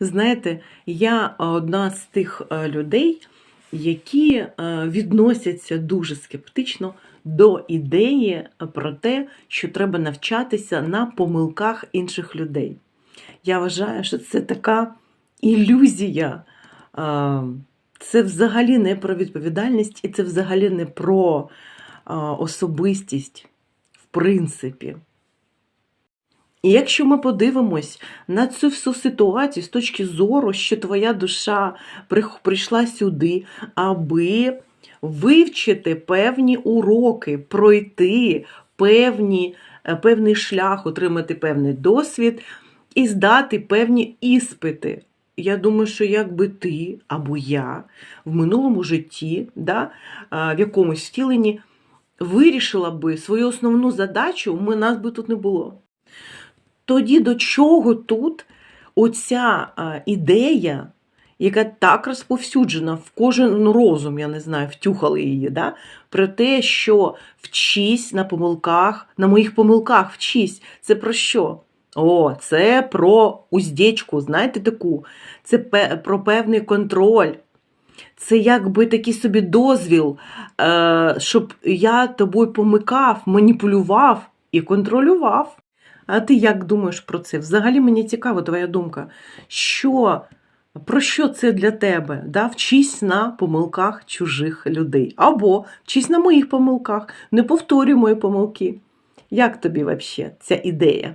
Знаєте, я одна з тих е, людей, які е, відносяться дуже скептично до ідеї про те, що треба навчатися на помилках інших людей. Я вважаю, що це така ілюзія. Е, Це взагалі не про відповідальність, і це взагалі не про е, особистість, в принципі. І якщо ми подивимось на цю всю ситуацію з точки зору, що твоя душа прийшла сюди, аби вивчити певні уроки, пройти певні, е, певний шлях, отримати певний досвід і здати певні іспити. Я думаю, що якби ти або я в минулому житті, да, в якомусь втіленні, вирішила би свою основну задачу, ми нас би тут не було. Тоді до чого тут оця ідея, яка так розповсюджена в кожен розум, я не знаю, втюхали її, да? про те, що вчись на помилках, на моїх помилках вчись. Це про що? О, це про уздечку, знаєте таку? Це про певний контроль. Це якби такий собі дозвіл, е, щоб я тобою помикав, маніпулював і контролював. А ти як думаєш про це? Взагалі мені цікава твоя думка. Що, про що це для тебе? Да? Вчись на помилках чужих людей. Або вчись на моїх помилках, не повторюй мої помилки. Як тобі взагалі ця ідея?